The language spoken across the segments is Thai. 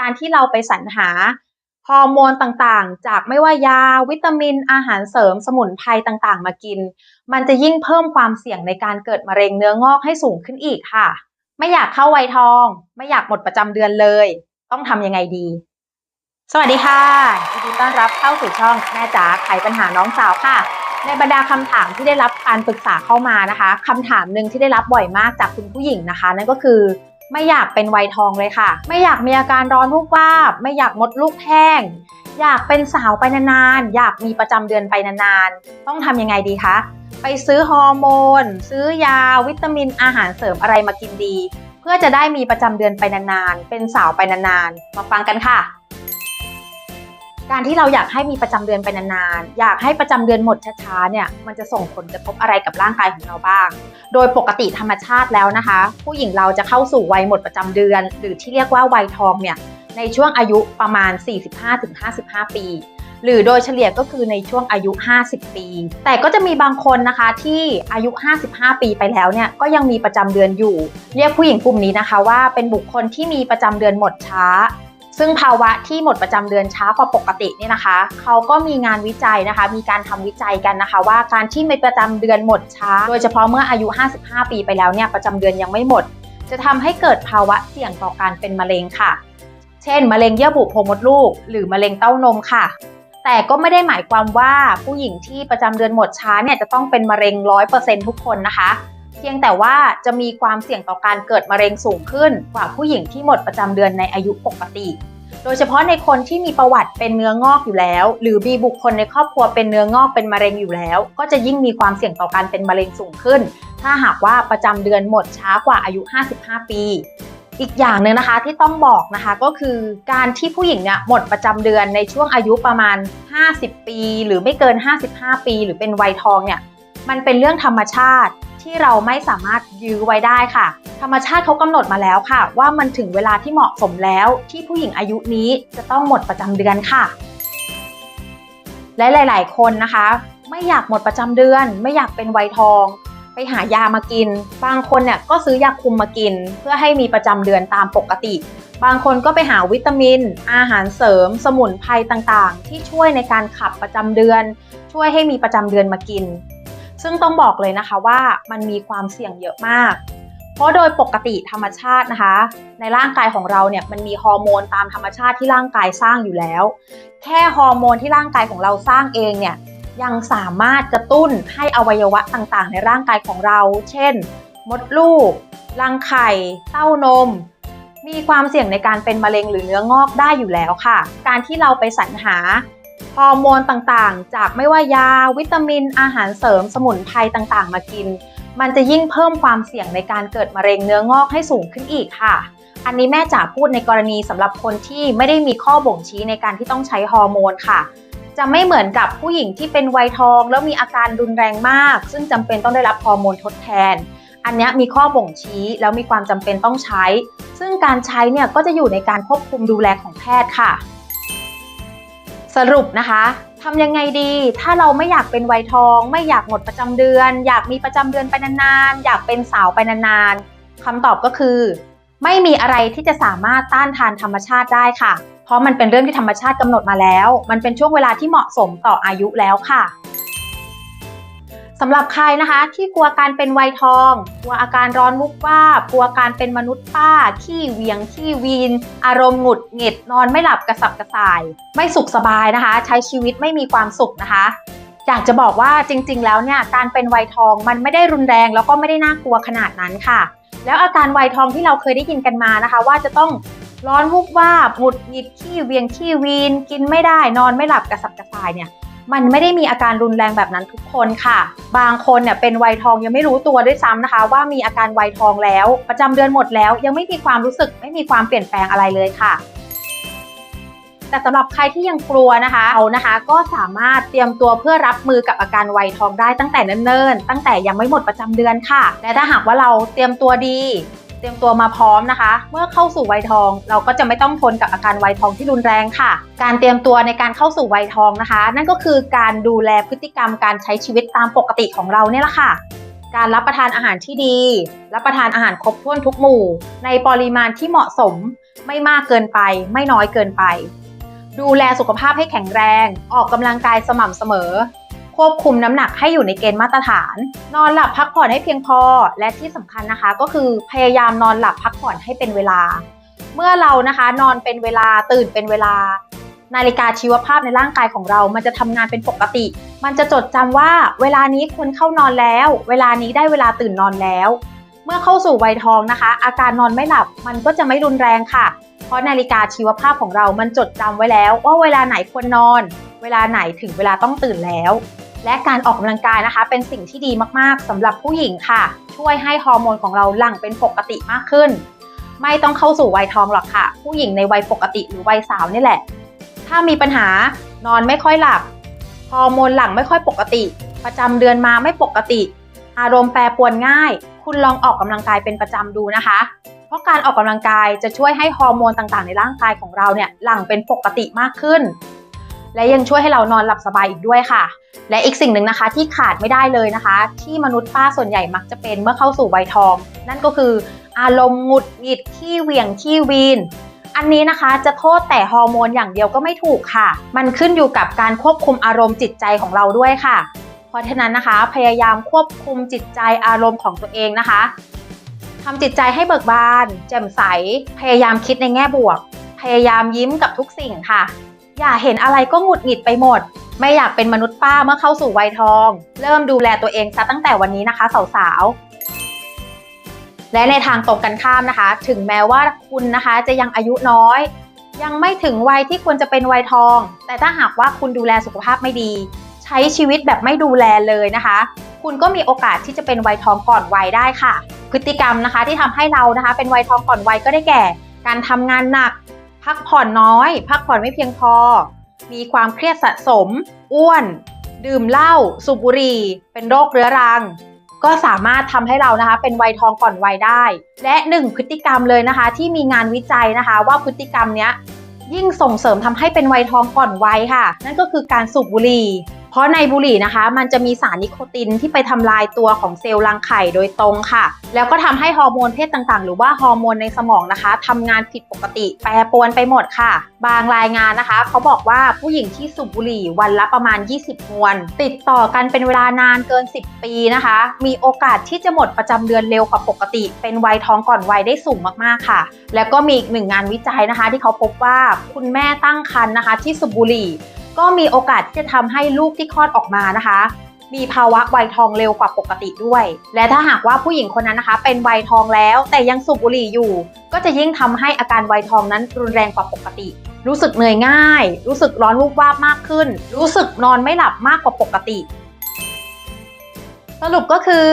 การที่เราไปสรรหาฮอร์โมนต่างๆ จากไม่ว่ายา วิตามิน อาหารเสริมสมุนไพรต่างๆ มากิน มันจะยิ่งเพิ่มความเสี่ยงในการเกิดมะเร็งเนื้องอกให้สูงขึ้นอีกค่ะ ไม่อยากเข้าวัยทอง ไม่อยากหมดประจำเดือนเลย ต้องทำยังไงดี สวัสดีค่ะยินดีต้อนรับเข้าสู่ช่องแม่จ๋าไขปัญหาน้องสาวค่ะ ในบรรดาคำถามที่ได้รับการปรึกษาเข้ามานะคะคำถามหนึ่งที่ได้รับบ่อยมากจากคุณผู้หญิงนะคะ นั่นก็คือ ไม่อยากเป็นวัยทองเลยค่ะ ไม่อยากมีอาการร้อนวูบวาบ ไม่อยากมดลูกแห้ง อยากเป็นสาวไปนานๆ อยากมีประจำเดือนไปนานๆ ต้องทำยังไงดีคะ ไปซื้อฮอร์โมน ซื้อยา วิตามิน อาหารเสริมอะไรมากินดี เพื่อจะได้มีประจำเดือนไปนานๆ เป็นสาวไปนานๆ มาฟังกันค่ะ การที่เราอยากให้มีประจำเดือนไปนานๆ อยากให้ประจำเดือนหมดช้าๆ เนี่ย มันจะส่งผลกระทบอะไรกับร่างกายของเราบ้าง โดยปกติธรรมชาติแล้วนะคะ ผู้หญิงเราจะเข้าสู่วัยหมดประจำเดือน หรือที่เรียกว่าวัยทองเนี่ย ในช่วงอายุประมาณ 45-55 ปี หรือโดยเฉลี่ยก็คือในช่วงอายุ 50 ปี แต่ก็จะมีบางคนนะคะที่อายุ 55 ปีไปแล้วเนี่ย ก็ยังมีประจำเดือนอยู่ เรียกผู้หญิงกลุ่มนี้นะคะว่าเป็นบุคคลที่มีประจำเดือนหมดช้า ซึ่งภาวะที่หมดประจำเดือนช้ากว่าปกติเนี่ยนะคะ เขาก็มีงานวิจัยนะคะ มีการทำวิจัยกันนะคะ ว่าการที่มีประจำเดือนหมดช้า โดยเฉพาะเมื่ออายุ 55 ปีไปแล้วเนี่ยประจำเดือนยังไม่หมด จะทำให้เกิดภาวะเสี่ยงต่อการเป็นมะเร็งค่ะ เช่น มะเร็งเยื่อบุโพรงมดลูก หรือมะเร็งเต้านมค่ะ แต่ก็ไม่ได้หมายความว่าผู้หญิงที่ประจำเดือนหมดช้าเนี่ยจะต้องเป็นมะเร็ง100%ทุกคนนะคะ เพียงแต่ว่าจะมีความเสี่ยงต่อการเกิดมะเร็งสูงขึ้นกว่าผู้หญิงที่หมดประจำเดือนในอายุปกติ โดยเฉพาะในคนที่มีประวัติเป็นเนื้องอกอยู่แล้ว หรือมีบุคคลในครอบครัวเป็นเนื้องอกเป็นมะเร็งอยู่แล้ว ก็จะยิ่งมีความเสี่ยงต่อการเป็นมะเร็งสูงขึ้น ถ้าหากว่าประจำเดือนหมดช้ากว่าอายุ 55 ปีอีกอย่างหนึ่งนะคะที่ต้องบอกนะคะก็คือการที่ผู้หญิงเนี่ยหมดประจำเดือนในช่วงอายุประมาณ 50 ปี หรือไม่เกิน 55 ปี หรือเป็นวัยทองเนี่ยมันเป็นเรื่องธรรมชาติ ที่เราไม่สามารถยื้อไว้ได้ค่ะ ธรรมชาติเขากำหนดมาแล้วค่ะ ว่ามันถึงเวลาที่เหมาะสมแล้ว ที่ผู้หญิงอายุนี้จะต้องหมดประจำเดือนค่ะ และหลาย ๆ คนนะคะ ไม่อยากหมดประจำเดือน ไม่อยากเป็นวัยทอง ไปหายามากิน บางคนเนี่ยก็ซื้อยาคุมมากิน เพื่อให้มีประจำเดือนตามปกติ บางคนก็ไปหาวิตามิน อาหารเสริม สมุนไพรต่าง ๆ ที่ช่วยในการขับประจำเดือน ช่วยให้มีประจำเดือนมากิน ซึ่งต้องบอกเลยนะคะว่ามันมีความเสี่ยงเยอะมาก เพราะโดยปกติธรรมชาตินะคะ ในร่างกายของเราเนี่ยมันมีฮอร์โมนตามธรรมชาติที่ร่างกายสร้างอยู่แล้ว แค่ฮอร์โมนที่ร่างกายของเราสร้างเองเนี่ยยังสามารถกระตุ้นให้อวัยวะต่างๆ ในร่างกายของเรา เช่น มดลูก รังไข่ เต้านม มีความเสี่ยงในการเป็นมะเร็งหรือเนื้องอกได้อยู่แล้วค่ะ การที่เราไปสรรหา ฮอร์โมนต่างๆ จากไม่ว่ายา วิตามิน อาหารเสริมสมุนไพรต่างๆ มากิน มันจะยิ่งเพิ่มความเสี่ยงในการเกิดมะเร็งเนื้องอกให้สูงขึ้นอีกค่ะ อันนี้แม่จ๋าพูดในกรณีสำหรับคนที่ไม่ได้มีข้อบ่งชี้ในการที่ต้องใช้ฮอร์โมนค่ะ จะไม่เหมือนกับผู้หญิงที่เป็นวัยทอง แล้วมีอาการรุนแรงมาก ซึ่งจำเป็นต้องได้รับฮอร์โมนทดแทน อันนี้มีข้อบ่งชี้แล้วมีความจำเป็นต้องใช้ ซึ่งการใช้เนี่ยก็จะอยู่ในการควบคุมดูแลของแพทย์ค่ะ สรุปนะคะทำยังไงดี ถ้าเราไม่อยากเป็นวัยทอง ไม่อยากหมดประจำเดือน อยากมีประจำเดือนไปนานๆ อยากเป็นสาวไปนานๆคำตอบก็คือ ไม่มีอะไรที่จะสามารถต้านทานธรรมชาติได้ค่ะ เพราะมันเป็นเรื่องที่ธรรมชาติกำหนดมาแล้ว มันเป็นช่วงเวลาที่เหมาะสมต่ออายุแล้วค่ะ สำหรับใครนะคะที่กลัวการเป็นวัยทอง กลัวอาการร้อนมุกว่ากกลัวการเป็นมนุษย์ป้า ขี้เวียง ขี้วีน อารมณ์หงุดหงิด นอนไม่หลับกระสับกระส่าย ไม่สุขสบายนะคะ ใช้ชีวิตไม่มีความสุขนะคะ อยากจะบอกว่าจริง ๆ แล้วเนี่ยการเป็นวัยทองมันไม่ได้รุนแรง แล้วก็ไม่ได้น่ากลัวขนาดนั้นค่ะ แล้วอาการวัยทองที่เราเคยได้ยินกันมานะคะ ว่าจะต้องร้อนวุบวาบหงุดหงิดขี้เวียงขี้วีน กินไม่ได้นอนไม่หลับกระสับกระส่ายเนี่ย มันไม่ได้มีอาการรุนแรงแบบนั้นทุกคนค่ะ บางคนเนี่ยเป็นวัยทองยังไม่รู้ตัวด้วยซ้ำนะคะ ว่ามีอาการวัยทองแล้ว ประจำเดือนหมดแล้ว ยังไม่มีความรู้สึกไม่มีความเปลี่ยนแปลงอะไรเลยค่ะแต่สำหรับใครที่ยังกลัวนะคะเอานะคะ ก็สามารถเตรียมตัวเพื่อรับมือกับอาการวัยทองได้ตั้งแต่เนิ่นๆ ตั้งแต่ยังไม่หมดประจำเดือนค่ะ และถ้าหากว่าเราเตรียมตัวดี เตรียมตัวมาพร้อมนะคะ เมื่อเข้าสู่วัยทอง เราก็จะไม่ต้องทนกับอาการวัยทองที่รุนแรงค่ะ การเตรียมตัวในการเข้าสู่วัยทองนะคะ นั่นก็คือการดูแลพฤติกรรมการใช้ชีวิตตามปกติของเราเนี่ยแหละค่ะ การรับประทานอาหารที่ดี รับประทานอาหารครบถ้วนทุกหมู่ ในปริมาณที่เหมาะสม ไม่มากเกินไป ไม่น้อยเกินไป ดูแลสุขภาพให้แข็งแรง ออกกำลังกายสม่ำเสมอ ควบคุมน้ำหนักให้อยู่ในเกณฑ์มาตรฐาน นอนหลับพักผ่อนให้เพียงพอ และที่สำคัญนะคะ ก็คือพยายามนอนหลับพักผ่อนให้เป็นเวลา เมื่อเรานะคะ นอนเป็นเวลาตื่นเป็นเวลา นาฬิกาชีวภาพในร่างกายของเรา มันจะทำงานเป็นปกติ มันจะจดจำว่าเวลานี้ควรเข้านอนแล้ว เวลานี้ได้เวลาตื่นนอนแล้ว เมื่อเข้าสู่วัยทองนะคะ อาการนอนไม่หลับมันก็จะไม่รุนแรงค่ะ เพราะนาฬิกาชีวภาพของเรา มันจดจำไว้แล้ว ว่าเวลาไหนควรนอน เวลาไหนถึงเวลาต้องตื่นแล้ว และการออกกำลังกายนะคะ เป็นสิ่งที่ดีมากๆสำหรับผู้หญิงค่ะ ช่วยให้ฮอร์โมนของเราหลั่งเป็นปกติมากขึ้น ไม่ต้องเข้าสู่วัยทองหรอกค่ะ ผู้หญิงในวัยปกติหรือวัยสาวนี่แหละ ถ้ามีปัญหานอนไม่ค่อยหลับฮอร์โมนหลั่งไม่ค่อยปกติ ประจำเดือนมาไม่ปกติ อารมณ์แปรปรวนง่าย คุณลองออกกำลังกายเป็นประจำดูนะคะ เพราะการออกกำลังกายจะช่วยให้ฮอร์โมนต่างๆ ในร่างกายของเราเนี่ยหลั่งเป็นปกติมากขึ้น และยังช่วยให้เรานอนหลับสบายอีกด้วยค่ะ และอีกสิ่งหนึ่งนะคะที่ขาดไม่ได้เลยนะคะ ที่มนุษย์ป้าส่วนใหญ่มักจะเป็นเมื่อเข้าสู่วัยทอง นั่นก็คืออารมณ์หงุดหงิดขี้เหวี่ยงขี้วีนอันนี้นะคะจะโทษแต่ฮอร์โมนอย่างเดียวก็ไม่ถูกค่ะ มันขึ้นอยู่กับการควบคุมอารมณ์จิตใจของเราด้วยค่ะ เพราะฉะนั้นนะคะ พยายามควบคุมจิตใจอารมณ์ของตัวเองนะคะทำจิตใจให้เบิกบาน แจ่มใส พยายามคิดในแง่บวก พยายามยิ้มกับทุกสิ่งค่ะ อย่าเห็นอะไรก็หงุดหงิดไปหมด ไม่อยากเป็นมนุษย์ป้าเมื่อเข้าสู่วัยทอง เริ่มดูแลตัวเองซะตั้งแต่วันนี้นะคะสาวๆ และในทางตรงกันข้ามนะคะ ถึงแม้ว่าคุณนะคะจะยังอายุน้อย ยังไม่ถึงวัยที่ควรจะเป็นวัยทอง แต่ถ้าหากว่าคุณดูแลสุขภาพไม่ดี ใช้ชีวิตแบบไม่ดูแลเลยนะคะ คุณก็มีโอกาสที่จะเป็นวัยทองก่อนวัยได้ค่ะ พฤติกรรมนะคะที่ทำให้เรานะคะ เป็นวัยทองก่อนวัยก็ได้แก่ การทำงานหนัก พักผ่อนน้อย พักผ่อนไม่เพียงพอ มีความเครียดสะสม อ้วน ดื่มเหล้าสูบบุหรี่ เป็นโรคเรื้อรัง ก็สามารถทำให้เรานะคะ เป็นวัยทองก่อนวัยได้ และหนึ่งพฤติกรรมเลยนะคะ ที่มีงานวิจัยนะคะ ว่าพฤติกรรมเนี้ยยิ่งส่งเสริมทำให้เป็นวัยทองก่อนวัยค่ะ นั่นก็คือการสูบบุหรี่ เพราะในบุหรี่นะคะ มันจะมีสารนิโคตินที่ไปทำลายตัวของเซลล์รังไข่โดยตรงค่ะ แล้วก็ทำให้ฮอร์โมนเพศต่างๆ หรือว่าฮอร์โมนในสมองนะคะทำงานผิดปกติ แปรปรวนไปหมดค่ะ บางรายงานนะคะ เขาบอกว่าผู้หญิงที่สูบบุหรี่วันละประมาณ 20 มวน ติดต่อกันเป็นเวลานานเกิน 10 ปีนะคะ มีโอกาสที่จะหมดประจำเดือนเร็วกว่าปกติ เป็นวัยท้องก่อนวัยได้สูงมากๆค่ะ แล้วก็มีอีกหนึ่งงานวิจัยนะคะ ที่เขาพบว่าคุณแม่ตั้งครรภ์นะคะ ที่สูบบุหรี่ ก็มีโอกาสที่จะทำให้ลูกที่คลอดออกมานะคะ มีภาวะวัยทองเร็วกว่าปกติด้วย และถ้าหากว่าผู้หญิงคนนั้นนะคะ เป็นวัยทองแล้วแต่ยังสูบบุหรี่อยู่ ก็จะยิ่งทำให้อาการวัยทองนั้นรุนแรงกว่าปกติ รู้สึกเหนื่อยง่าย รู้สึกร้อนวูบวาบมากขึ้น รู้สึกนอนไม่หลับมากกว่าปกติ สรุปก็คือ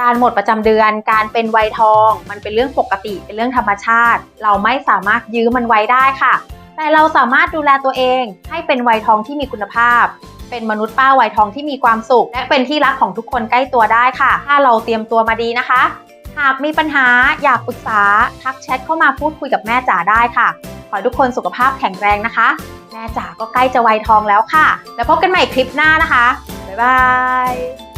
การหมดประจำเดือนการเป็นวัยทอง มันเป็นเรื่องปกติเป็นเรื่องธรรมชาติ เราไม่สามารถยื้อมันไว้ได้ค่ะ แต่เราสามารถดูแลตัวเองให้เป็นวัยทองที่มีคุณภาพ เป็นมนุษย์ป้าวัยทองที่มีความสุข และเป็นที่รักของทุกคนใกล้ตัวได้ค่ะ ถ้าเราเตรียมตัวมาดีนะคะ หากมีปัญหาอยากปรึกษาทักแชทเข้ามาพูดคุยกับแม่จ๋าได้ค่ะ ขอให้ทุกคนสุขภาพแข็งแรงนะคะ แม่จ๋าก็ใกล้จะวัยทองแล้วค่ะ แล้วพบกันใหม่คลิปหน้านะคะบ๊ายบาย